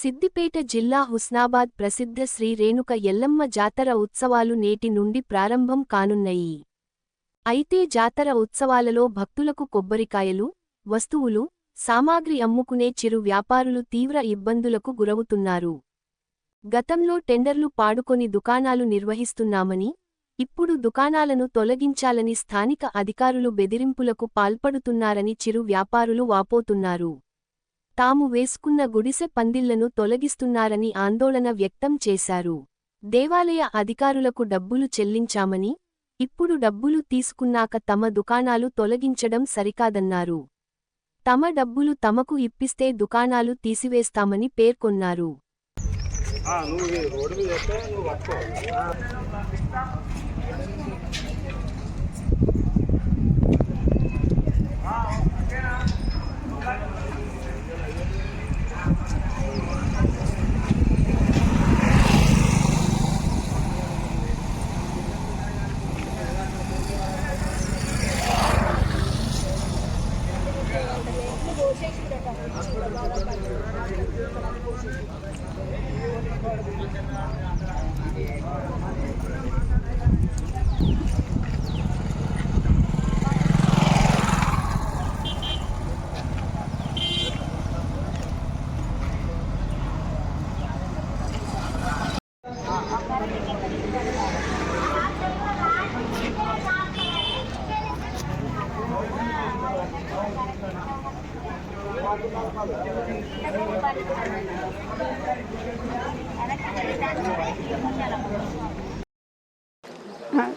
సిద్దిపేట జిల్లా హుస్నాబాద్ ప్రసిద్ధ శ్రీ రేణుక ఎల్లమ్మ జాతర ఉత్సవాలు నేటి నుండి ప్రారంభం కానున్నయి. అయితే జాతర ఉత్సవాలలో భక్తులకు కొబ్బరికాయలు వస్తువులు సామాగ్రి అమ్ముకునే చిరు వ్యాపారులు తీవ్ర ఇబ్బందులకు గురవుతున్నారు. గతంలో టెండర్లు పాడుకొని దుకాణాలు నిర్వహిస్తున్నామని ఇప్పుడు దుకాణాలను తొలగించాలని స్థానిక అధికారులు బెదిరింపులకు పాల్పడుతున్నారని చిరు వ్యాపారులు వాపోతున్నారు. తాము వేసుకున్న గుడిసె పందిళ్ళను తొలగిస్తున్నారని ఆందోళన వ్యక్తం చేశారు. దేవాలయ అధికారులకు డబ్బులు చెల్లించామని ఇప్పుడు డబ్బులు తీసుకున్నాక తమ దుకాణాలు తొలగించడం సరికాదన్నారు. తమ డబ్బులు తమకు ఇప్పిస్తే దుకాణాలు తీసివేస్తామని పేర్కొన్నారు. నువ్వు Yeah.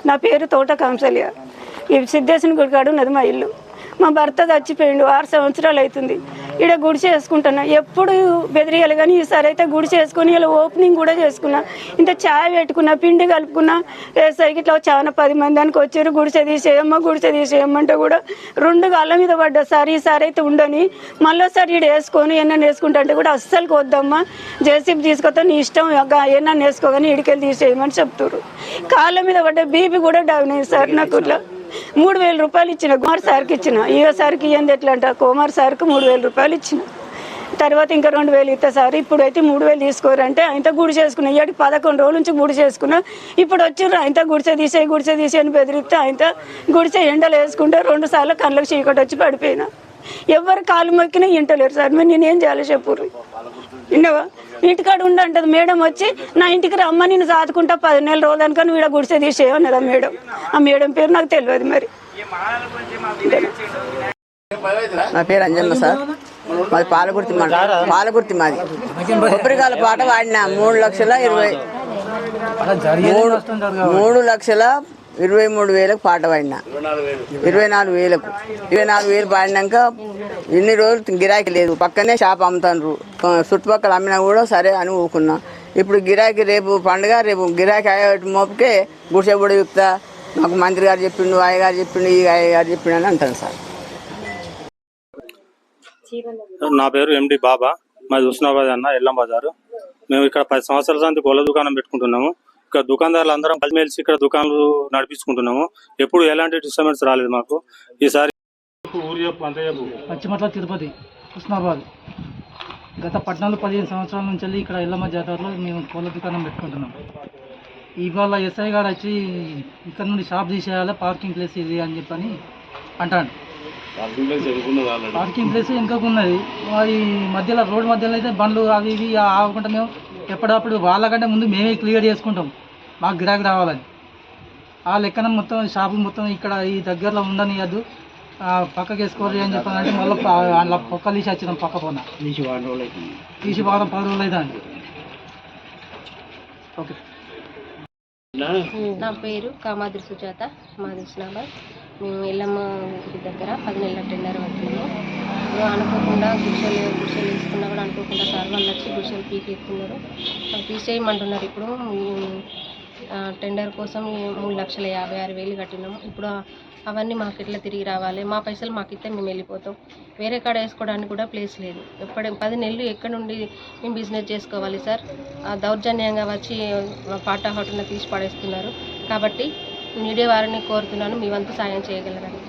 నా పేరు తోట కాంసల్య ఈ సిద్ధేశ్వని గుడి కాడ ఉన్నది మా ఇల్లు. మా భర్త చచ్చిపోయిండు ఆరు సంవత్సరాలు అవుతుంది. ఇక్కడ గుడిసి వేసుకుంటున్నా ఎప్పుడు బెదిరియాలి కానీ ఈసారి అయితే గుడిసె వేసుకుని ఇలా ఓపెనింగ్ కూడా చేసుకున్నా. ఇంత ఛాయ్ పెట్టుకున్నా పిండి కలుపుకున్నా. వేసరికి ఇట్లా చాలా పది మంది దానికి వచ్చారు. గుడిసె తీసేయమ్మ గుడిసె తీసేయమ్మంటే కూడా రెండు గాళ్ళ మీద పడ్డా సార్ ఈసారి అయితే ఉండని. మళ్ళీసారి ఇక్కడ వేసుకొని ఏమన్నా వేసుకుంటా అంటే కూడా అస్సలు వద్దమ్మా జేసీబీ తీసుకొస్తా నీ ఇష్టం ఏమన్నా వేసుకోగానే ఇడికెళ్ళి తీసేయమని చెప్తారు కాళ్ళ మీద పడ్డ బీపీ కూడా డౌన్ అయింది సార్ నాకు ఇట్లా. మూడు వేల రూపాయలు ఇచ్చిన కుమార్ సార్కి ఇచ్చిన. ఈయో సార్కి ఇయ్యంది ఎట్లా అంట కుమార్ సార్కి మూడు వేల రూపాయలు ఇచ్చిన. తర్వాత ఇంకా రెండు వేలు ఇస్తా సార్. ఇప్పుడైతే మూడు వేలు తీసుకోరంటే ఆయనతో గుడి చేసుకున్నా ఇవాడికి పదకొండు రోజుల నుంచి గుడి చేసుకున్నా ఇప్పుడు వచ్చిర్రు ఆయనతో గుడిసె తీసే గుడిసె తీసే అని బెదిరిస్తే ఆయనతో గుడిసె ఎండలు వేసుకుంటే రెండు సార్లు కళ్ళకు చీకటి వచ్చి పడిపోయినా. ఎవరు కాలు మొక్కినా ఇంటలేరు సార్. మరి నేనేం చేయాలి చెప్పుర్రు విన్నావా? ఇంటికాడ ఉండంటది. మేడం వచ్చి నా ఇంటికి రమ్మ నేను సాదుకుంటా పది నెలల రోజులనుక నువ్వు ఈడ గుడిసె తీసేయన్నది ఆ మేడం? ఆ మేడం పేరు నాకు తెలియదు మరి. నా పేరు అంజమ్మ సార్. మాది పాలకుర్తి మన పాలకుర్తి మాది. కొబ్బరికాయల పాట వాడిన. మూడు లక్షల ఇరవై మూడు మూడు లక్షల ఇరవై మూడు వేలకు పాట పాడిన. ఇరవై నాలుగు వేలకు. ఇరవై నాలుగు వేలు పాడినాక ఇన్ని రోజులు గిరాకీ లేదు. పక్కనే షాప్ అమ్ముతాండ్రు. చుట్టుపక్కల అమ్మినా కూడా సరే అని ఊకున్నా ఇప్పుడు గిరాకీ రేపు పండుగ రేపు గిరాకీ అయ్యే మోపుకే గుడిసె పొడి చెప్తా మాకు మంత్రి గారు చెప్పిండు అయ్య గారు చెప్పిండు ఈ అయ్య గారు చెప్పిండు అని అంటాను సార్. నా పేరు ఎండి బాబా. మాది హుస్నాబాద్ అన్న ఎల్లం బజారు. మేము ఇక్కడ పది సంవత్సరాల నుంచి గొల్ల దుకాణం పెట్టుకుంటున్నాము. ఇక్కడ దుకాణదారులు అందరం కలిసిమెలిసి ఇక్కడ దుకాణాలు నడిపించుకుంటున్నాము. ఎప్పుడు ఎలాంటి డిస్టర్బెన్స్ రాలేదు మాకు. ఈసారి పశ్చిమట్ల తిరుపతి హుస్నాబాద్ గత పద్నాలుగు పదిహేను సంవత్సరాల నుంచి వెళ్ళి ఇక్కడ ఎల్లమ్మ జాతరలో మేము కోళ్ళ దుకాణం పెట్టుకుంటున్నాం. ఇవాళ ఎస్ఐ గారు వచ్చి ఇక్కడ నుండి షాప్ తీసేయాలి పార్కింగ్ ప్లేస్ ఇది అని చెప్పని అంటాడు. పార్కింగ్ ప్లేస్ ఇంకొక ఉన్నది. మరి మధ్యలో రోడ్ మధ్యలో అయితే బండ్లు అవి ఇవి ఆగకుండా మేము ఎప్పటికప్పుడు వాళ్ళకంటే ముందు మేమే క్లియర్ చేసుకుంటాం. మాకు గిరాకీ రావాలని. ఆ లెక్కన మొత్తం షాపు మొత్తం ఇక్కడ ఈ దగ్గరలో ఉండనియద్దు ఆ, పక్కకి వేసుకోవాలి అని చెప్పానంటే మళ్ళీ అలా పొక్కలు తీసి వచ్చినాం పక్క పోన తీసి వారం పది రోజులు అయితే అండి ఓకే. నా పేరు కామాద్రి సుజాత. మాది హుస్నాబాద్ మేము ఎల్లమ్మ దగ్గర పది నెలల టెండర్ పడుతున్నాము అనుకోకుండా గుడిసెలు గుడిసెలు వేసుకున్నా కూడా అనుకోకుండా సార్ వాళ్ళు వచ్చి గుడిసెలు పీకెత్తున్నారు పీసేయమంటున్నారు ఇప్పుడు. టెండర్ కోసం మూడు లక్షల యాభై ఆరు వేలు కట్టినాము. ఇప్పుడు అవన్నీ మాకు ఎట్లా తిరిగి రావాలి? మా పైసలు మాకు ఇస్తే మేము వెళ్ళిపోతాం. వేరే కాడ వేసుకోవడానికి కూడా ప్లేస్ లేదు. ఎప్పటి పది నెలలు ఎక్కడ నుండి మేము బిజినెస్ చేసుకోవాలి సార్? దౌర్జన్యంగా వచ్చి పాటా హోటల్ని తీసి పడేస్తున్నారు. కాబట్టి మీడియా వారిని కోరుతున్నాను. మీ వంతు సాయం చేయగలరని.